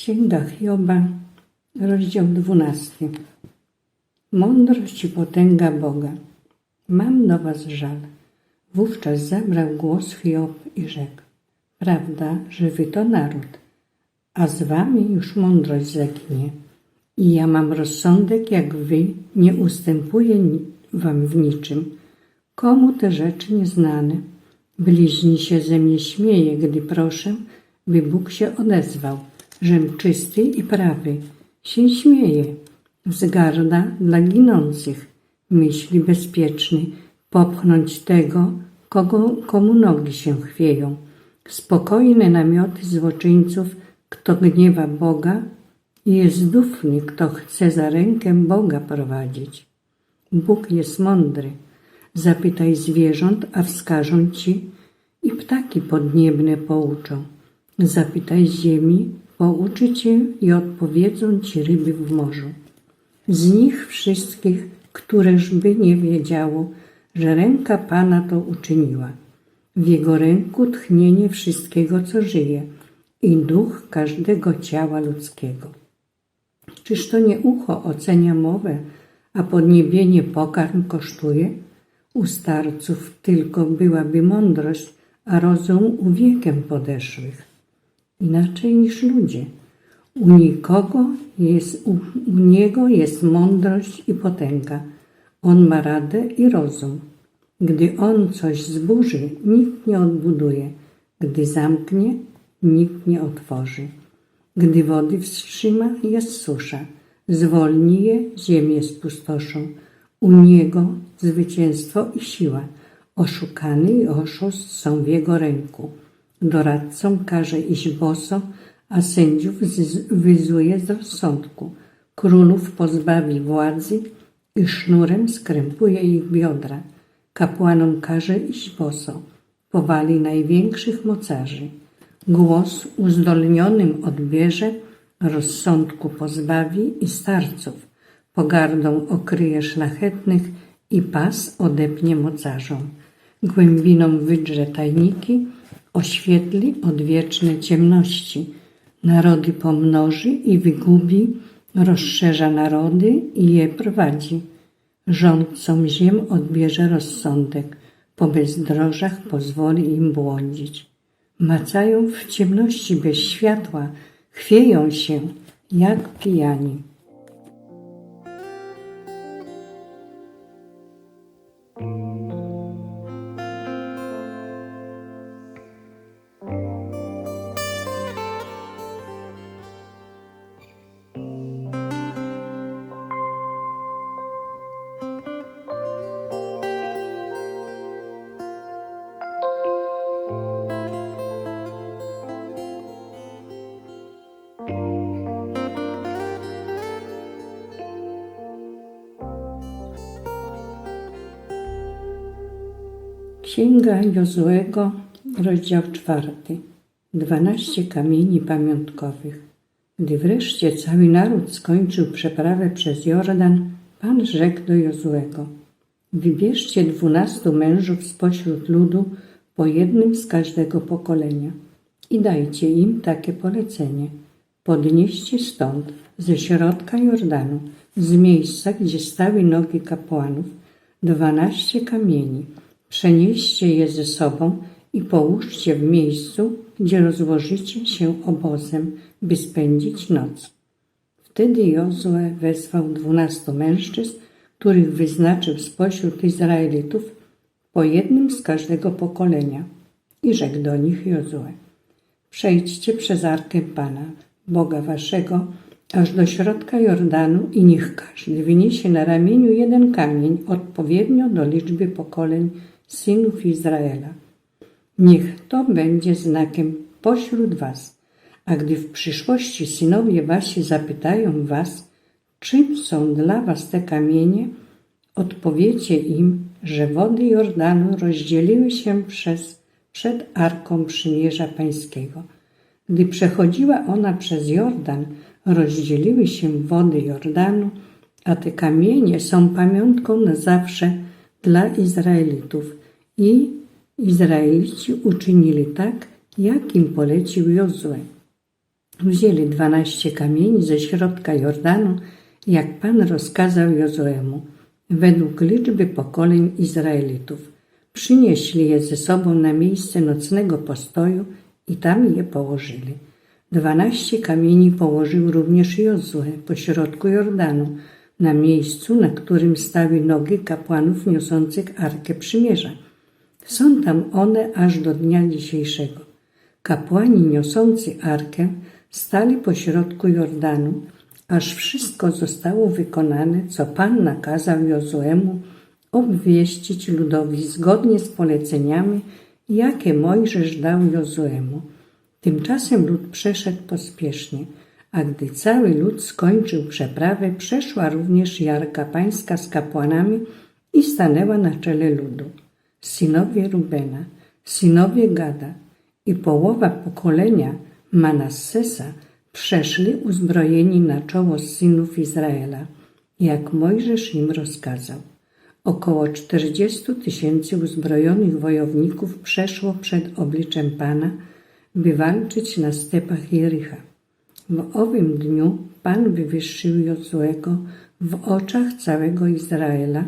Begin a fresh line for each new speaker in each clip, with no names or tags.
Księga Hioba, rozdział 12. Mądrość i potęga Boga. Mam do was żal. Wówczas zabrał głos Hiob i rzekł. Prawda, że wy to naród, a z wami już mądrość zaginie. I ja mam rozsądek jak wy, nie ustępuję wam w niczym. Komu te rzeczy nieznane? Bliźni się ze mnie śmieje, gdy proszę, by Bóg się odezwał, żem czysty i prawy. Się śmieje, wzgarda dla ginących, myśli bezpieczny, popchnąć tego, kogo, komu nogi się chwieją. Spokojne namioty złoczyńców, kto gniewa Boga i jest dufny, kto chce za rękę Boga prowadzić. Bóg jest mądry. Zapytaj zwierząt, a wskażą ci, i ptaki podniebne pouczą. Zapytaj ziemi, pouczy cię i odpowiedzą ci ryby w morzu. Z nich wszystkich, któreż by nie wiedziało, że ręka Pana to uczyniła. W Jego ręku tchnienie wszystkiego, co żyje i duch każdego ciała ludzkiego. Czyż to nie ucho ocenia mowę, a podniebienie pokarm kosztuje? U starców tylko byłaby mądrość, a rozum u wiekiem podeszłych. Inaczej niż ludzie. U nikogo jest, u, u niego jest mądrość i potęga. On ma radę i rozum. Gdy on coś zburzy, nikt nie odbuduje. Gdy zamknie, nikt nie otworzy. Gdy wody wstrzyma, jest susza. Zwolni je, ziemię spustoszą. U niego zwycięstwo i siła. Oszukany i oszust są w jego ręku. Doradcom każe iść boso, a sędziów wyzuje z rozsądku. Królów pozbawi władzy i sznurem skrępuje ich biodra. Kapłanom każe iść boso. Powali największych mocarzy. Głos uzdolnionym odbierze, rozsądku pozbawi i starców. Pogardą okryje szlachetnych i pas odepnie mocarzom. Głębiną wydrze tajniki, oświetli odwieczne ciemności. Narody pomnoży i wygubi, rozszerza narody i je prowadzi. Rządcom ziem odbierze rozsądek, po bezdrożach pozwoli im błądzić. Macają w ciemności bez światła, chwieją się jak pijani. Księga Jozłego, rozdział czwarty. Dwanaście kamieni pamiątkowych. Gdy wreszcie cały naród skończył przeprawę przez Jordan, Pan rzekł do Jozłego: Wybierzcie dwunastu mężów spośród ludu, po jednym z każdego pokolenia, i dajcie im takie polecenie. Podnieście stąd, ze środka Jordanu, z miejsca, gdzie stały nogi kapłanów, dwanaście kamieni. Przenieście je ze sobą i połóżcie w miejscu, gdzie rozłożycie się obozem, by spędzić noc. Wtedy Jozue wezwał dwunastu mężczyzn, których wyznaczył spośród Izraelitów, po jednym z każdego pokolenia. I rzekł do nich Jozue, przejdźcie przez Arkę Pana, Boga waszego, aż do środka Jordanu i niech każdy wyniesie na ramieniu jeden kamień odpowiednio do liczby pokoleń synów Izraela. Niech to będzie znakiem pośród was, a gdy w przyszłości synowie wasi zapytają was, czym są dla was te kamienie, odpowiecie im, że wody Jordanu rozdzieliły się przez, przed Arką Przymierza Pańskiego. Gdy przechodziła ona przez Jordan, rozdzieliły się wody Jordanu, a te kamienie są pamiątką na zawsze dla Izraelitów. I Izraelici uczynili tak, jak im polecił Jozue. Wzięli dwanaście kamieni ze środka Jordanu, jak Pan rozkazał Jozuemu, według liczby pokoleń Izraelitów. Przynieśli je ze sobą na miejsce nocnego postoju i tam je położyli. Dwanaście kamieni położył również Jozue pośrodku Jordanu, na miejscu, na którym stały nogi kapłanów niosących Arkę Przymierza. Są tam one aż do dnia dzisiejszego. Kapłani niosący Arkę stali pośrodku Jordanu, aż wszystko zostało wykonane, co Pan nakazał Jozuemu obwieścić ludowi zgodnie z poleceniami, jakie Mojżesz dał Jozuemu. Tymczasem lud przeszedł pospiesznie, a gdy cały lud skończył przeprawę, przeszła również Jarka Pańska z kapłanami i stanęła na czele ludu. Synowie Rubena, synowie Gada i połowa pokolenia Manassesa przeszli uzbrojeni na czoło synów Izraela, jak Mojżesz im rozkazał. Około czterdziestu tysięcy uzbrojonych wojowników przeszło przed obliczem Pana, by walczyć na stepach Jericha. W owym dniu Pan wywyższył Jozuego w oczach całego Izraela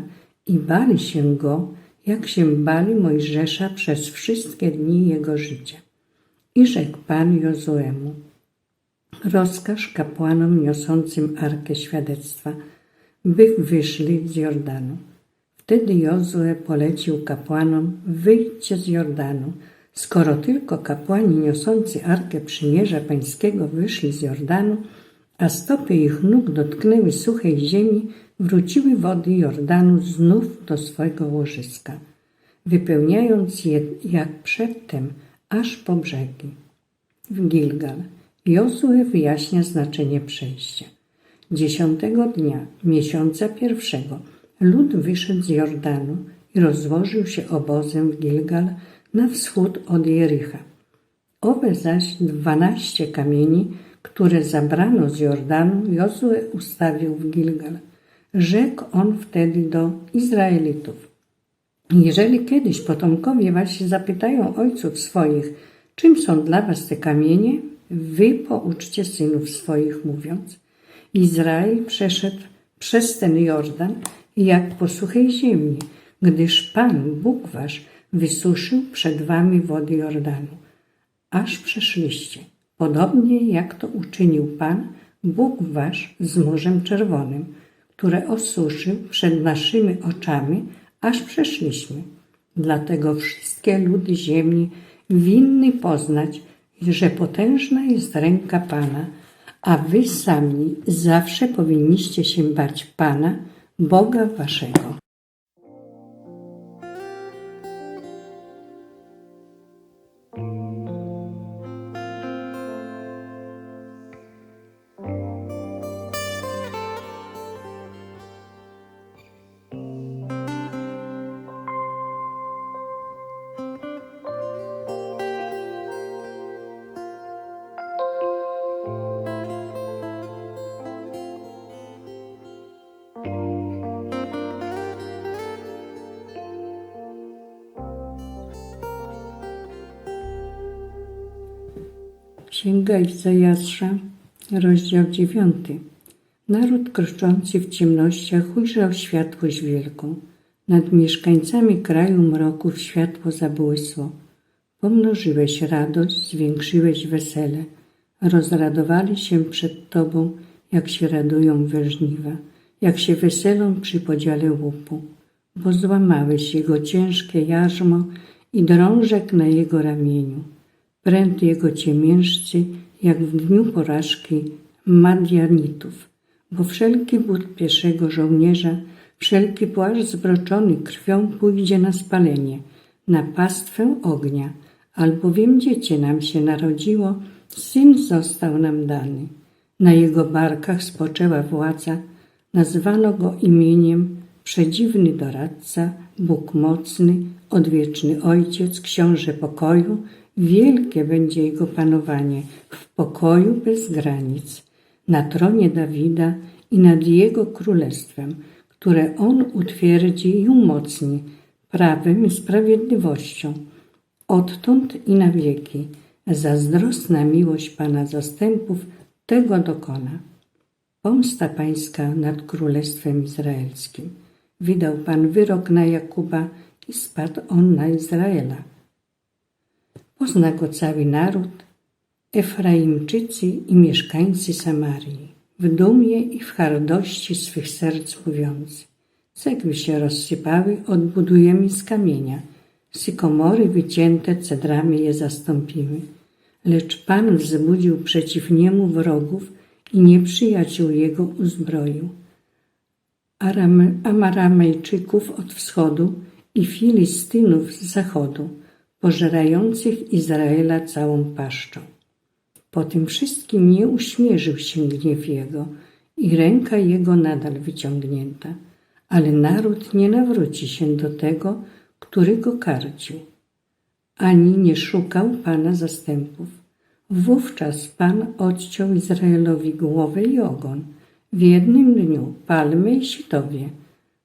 i bali się go, jak się bali Mojżesza przez wszystkie dni jego życia. I rzekł Pan Jozuemu, rozkaż kapłanom niosącym Arkę Świadectwa, by wyszli z Jordanu. Wtedy Jozue polecił kapłanom, wyjdźcie z Jordanu. Skoro tylko kapłani niosący Arkę Przymierza Pańskiego wyszli z Jordanu, a stopy ich nóg dotknęły suchej ziemi, wróciły wody Jordanu znów do swego łożyska, wypełniając je jak przedtem aż po brzegi. W Gilgal Jozue wyjaśnia znaczenie przejścia. Dziesiątego dnia miesiąca pierwszego lud wyszedł z Jordanu i rozłożył się obozem w Gilgal na wschód od Jericha. Owe zaś dwanaście kamieni, które zabrano z Jordanu, Jozue ustawił w Gilgal. Rzekł on wtedy do Izraelitów. Jeżeli kiedyś potomkowie wasi zapytają ojców swoich, czym są dla was te kamienie, wy pouczcie synów swoich, mówiąc: Izrael przeszedł przez ten Jordan jak po suchej ziemi, gdyż Pan, Bóg wasz, wysuszył przed wami wody Jordanu, aż przeszliście, podobnie jak to uczynił Pan, Bóg wasz z Morzem Czerwonym, które osuszył przed naszymi oczami, aż przeszliśmy. Dlatego wszystkie ludy ziemi winny poznać, że potężna jest ręka Pana, a wy sami zawsze powinniście się bać Pana, Boga waszego. Księga Izajasza, rozdział dziewiąty. Naród kroczący w ciemnościach ujrzał światłość wielką. Nad mieszkańcami kraju mroków światło zabłysło. Pomnożyłeś radość, zwiększyłeś wesele. Rozradowali się przed Tobą, jak się radują we żniwa, jak się weselą przy podziale łupu. Bo złamałeś jego ciężkie jarzmo i drążek na jego ramieniu pręd jego ciemiężcy, jak w dniu porażki Madianitów, bo wszelki but pieszego żołnierza, wszelki płaszcz zbroczony krwią pójdzie na spalenie, na pastwę ognia, albowiem dziecię nam się narodziło, syn został nam dany. Na jego barkach spoczęła władza, nazwano go imieniem Przedziwny doradca, Bóg mocny, odwieczny ojciec, książę pokoju, Wielkie będzie jego panowanie w pokoju bez granic, na tronie Dawida i nad jego królestwem, które on utwierdzi i umocni prawem i sprawiedliwością, odtąd i na wieki. Zazdrosna miłość Pana zastępów tego dokona. Pomsta Pańska nad Królestwem Izraelskim. Wydał Pan wyrok na Jakuba i spadł on na Izraela. Pozna go cały naród, Efraimczycy i mieszkańcy Samarii, w dumie i w hardości swych serc mówiąc. Cegły się rozsypały, odbudujemy z kamienia, sykomory wycięte cedrami je zastąpimy. Lecz Pan wzbudził przeciw niemu wrogów i nieprzyjaciół jego uzbroił. Aram, Amaramejczyków od wschodu i Filistynów z zachodu, pożerających Izraela całą paszczą. Po tym wszystkim nie uśmierzył się gniew jego i ręka jego nadal wyciągnięta, ale naród nie nawróci się do tego, który go karcił, ani nie szukał Pana zastępów. Wówczas Pan odciął Izraelowi głowę i ogon, w jednym dniu palmy i sitowie.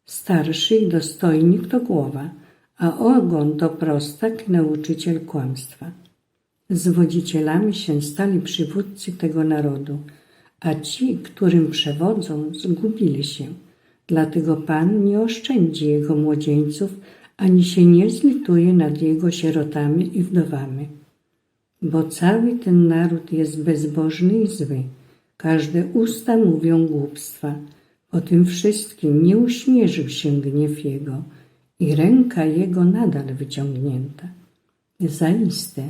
Starszy i dostojnik to głowa, a ogon to prostak, nauczyciel kłamstwa. Zwodzicielami się stali przywódcy tego narodu, a ci, którym przewodzą, zgubili się. Dlatego Pan nie oszczędzi jego młodzieńców, ani się nie zlituje nad jego sierotami i wdowami. Bo cały ten naród jest bezbożny i zły. Każde usta mówią głupstwa. Po tym wszystkim nie uśmierzył się gniew jego i ręka jego nadal wyciągnięta. Zaiste,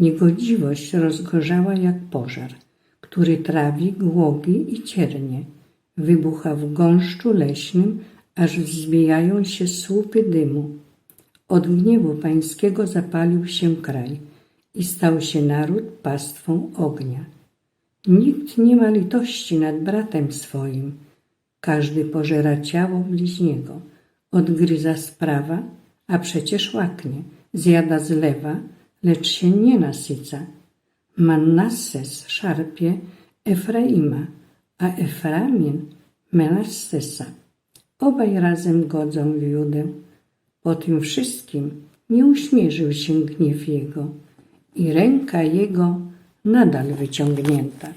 Niegodziwość rozgorzała jak pożar, który trawi głogi i ciernie. Wybucha w gąszczu leśnym, aż wzbijają się słupy dymu. Od gniewu pańskiego zapalił się kraj i stał się naród pastwą ognia. Nikt nie ma litości nad bratem swoim. Każdy pożera ciało bliźniego, odgryza sprawa, a przecież łaknie, zjada z lewa, lecz się nie nasyca. Manasses szarpie Efraima, a Eframin Menassesa. Obaj razem godzą w Judę. Po tym wszystkim nie uśmierzył się gniew jego i ręka jego nadal wyciągnięta.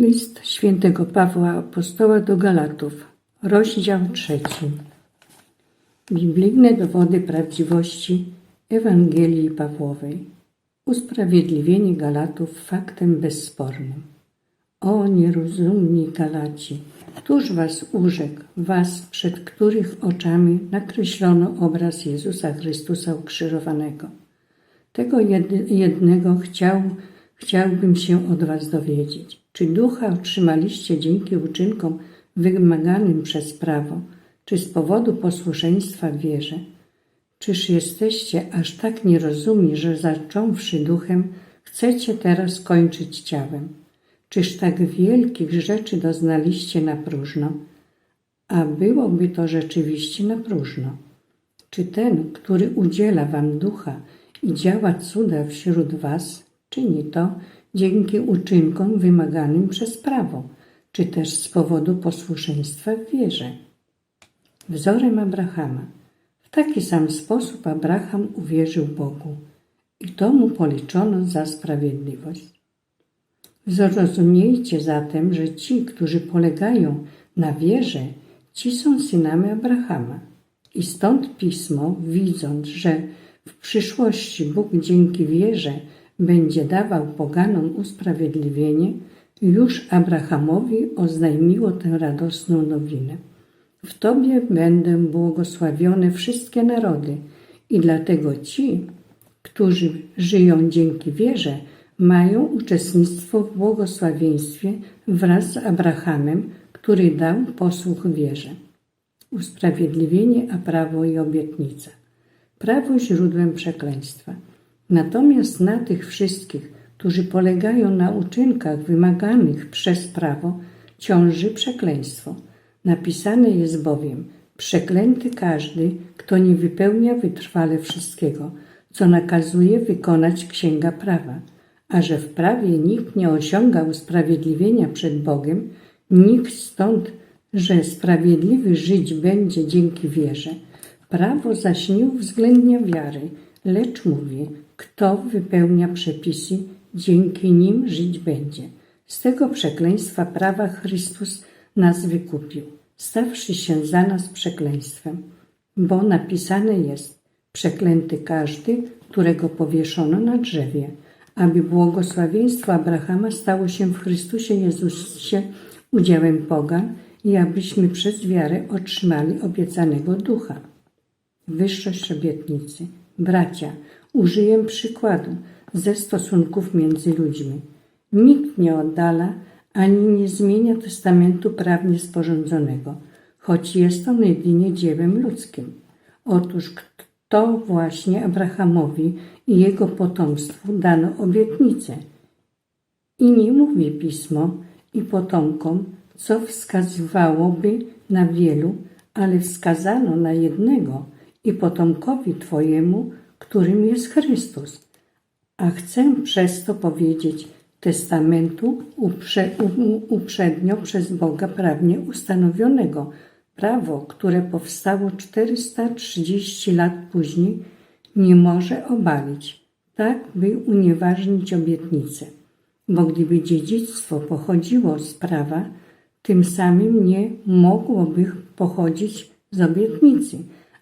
List świętego Pawła Apostoła do Galatów, rozdział trzeci. Biblijne dowody prawdziwości Ewangelii Pawłowej. Usprawiedliwienie Galatów faktem bezspornym. O nierozumni Galaci, któż was urzekł, was, przed których oczami nakreślono obraz Jezusa Chrystusa ukrzyżowanego? Tego jednego chciał, chciałbym się od was dowiedzieć. Czy ducha otrzymaliście dzięki uczynkom wymaganym przez prawo, czy z powodu posłuszeństwa wierze? Czyż jesteście aż tak nierozumni, że zacząwszy duchem, chcecie teraz kończyć ciałem? Czyż tak wielkich rzeczy doznaliście na próżno? A byłoby to rzeczywiście na próżno. Czy ten, który udziela wam ducha i działa cuda wśród was, czyni to, dzięki uczynkom wymaganym przez prawo, czy też z powodu posłuszeństwa w wierze. Wzorem Abrahama. W taki sam sposób Abraham uwierzył Bogu i to mu policzono za sprawiedliwość. Zrozumiejcie zatem, że ci, którzy polegają na wierze, ci są synami Abrahama. I stąd pismo, widząc, że w przyszłości Bóg dzięki wierze będzie dawał poganom usprawiedliwienie, już Abrahamowi oznajmiło tę radosną nowinę. W Tobie będę błogosławione wszystkie narody i dlatego ci, którzy żyją dzięki wierze, mają uczestnictwo w błogosławieństwie wraz z Abrahamem, który dał posłuch wierze. usprawiedliwienie, a prawo i obietnica. Prawo źródłem przekleństwa. Natomiast na tych wszystkich, którzy polegają na uczynkach wymaganych przez prawo, ciąży przekleństwo. Napisane jest bowiem: Przeklęty każdy, kto nie wypełnia wytrwale wszystkiego, co nakazuje wykonać księga prawa. A że w prawie nikt nie osiąga usprawiedliwienia przed Bogiem, nikt stąd, że sprawiedliwy żyć będzie dzięki wierze. Prawo zaś nie uwzględnia wiary, lecz mówi, kto wypełnia przepisy, dzięki nim żyć będzie. Z tego przekleństwa prawa Chrystus nas wykupił, stawszy się za nas przekleństwem, bo napisane jest: Przeklęty każdy, którego powieszono na drzewie, aby błogosławieństwo Abrahama stało się w Chrystusie Jezusie udziałem pogan i abyśmy przez wiarę otrzymali obiecanego ducha. Wyższość obietnicy. Bracia, użyję przykładu ze stosunków między ludźmi. Nikt nie oddala ani nie zmienia testamentu prawnie sporządzonego, choć jest on jedynie dziełem ludzkim. Otóż to właśnie Abrahamowi i jego potomstwu dano obietnicę. I nie mówi pismo i potomkom, co wskazywałoby na wielu, ale wskazano na jednego i potomkowi Twojemu, którym jest Chrystus. A chcę przez to powiedzieć testamentu uprze, uprzednio przez Boga prawnie ustanowionego, prawo, które powstało 430 lat później, nie może obalić, tak by unieważnić obietnicę. Bo gdyby dziedzictwo pochodziło z prawa, tym samym nie mogłoby pochodzić z obietnicy,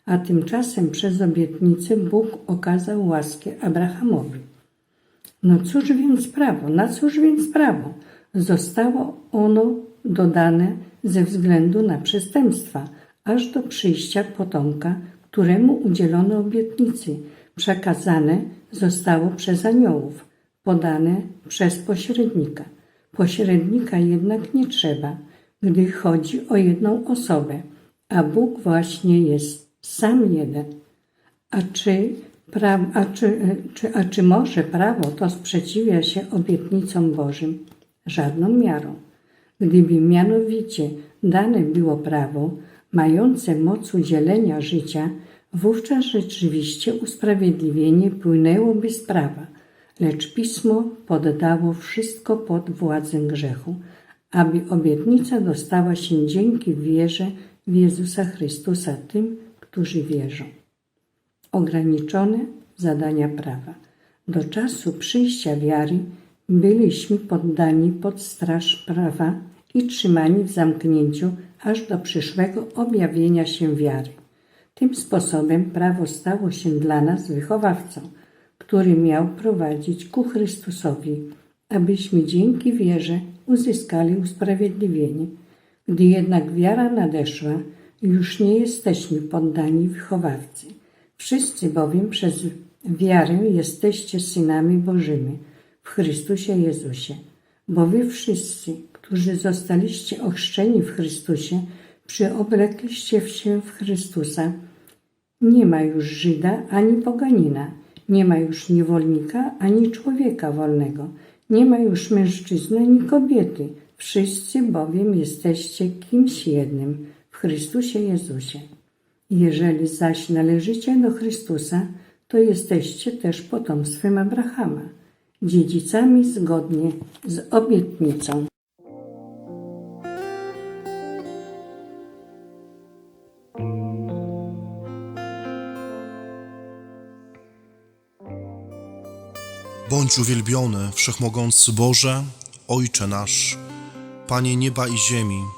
a tymczasem przez obietnicę Bóg okazał łaskę Abrahamowi. No cóż więc prawo? Na cóż więc prawo? Zostało ono dodane ze względu na przestępstwa, aż do przyjścia potomka, któremu udzielono obietnicy, przekazane zostało przez aniołów, podane przez pośrednika. Pośrednika jednak nie trzeba, gdy chodzi o jedną osobę, a Bóg właśnie jest sam jeden. A czy, pra, a czy, czy, a czy może prawo to sprzeciwia się obietnicom Bożym? Żadną miarą. Gdyby mianowicie dane było prawo, mające moc udzielenia życia, wówczas rzeczywiście usprawiedliwienie płynęłoby z prawa, lecz pismo poddało wszystko pod władzę grzechu, aby obietnica dostała się dzięki wierze w Jezusa Chrystusa tym, którzy wierzą. Ograniczone zadania prawa. Do czasu przyjścia wiary byliśmy poddani pod straż prawa i trzymani w zamknięciu aż do przyszłego objawienia się wiary. Tym sposobem prawo stało się dla nas wychowawcą, który miał prowadzić ku Chrystusowi, abyśmy dzięki wierze uzyskali usprawiedliwienie. Gdy jednak wiara nadeszła, już nie jesteśmy poddani wychowawcy. Wszyscy bowiem przez wiarę jesteście synami Bożymi w Chrystusie Jezusie, bo wy wszyscy, którzy zostaliście ochrzczeni w Chrystusie, przyoblekliście się w Chrystusa. Nie ma już Żyda ani poganina, nie ma już niewolnika ani człowieka wolnego, nie ma już mężczyzny ani kobiety. Wszyscy bowiem jesteście kimś jednym Chrystusie Jezusie. Jeżeli zaś należycie do Chrystusa, to jesteście też potomstwem Abrahama, dziedzicami zgodnie z obietnicą.
Bądź uwielbiony, wszechmogący Boże, Ojcze nasz, Panie nieba i ziemi.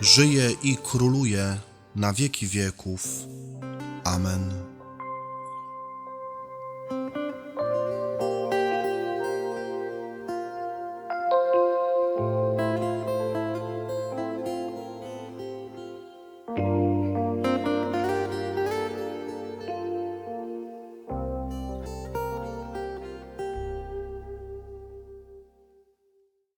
żyje i króluje na wieki wieków. Amen.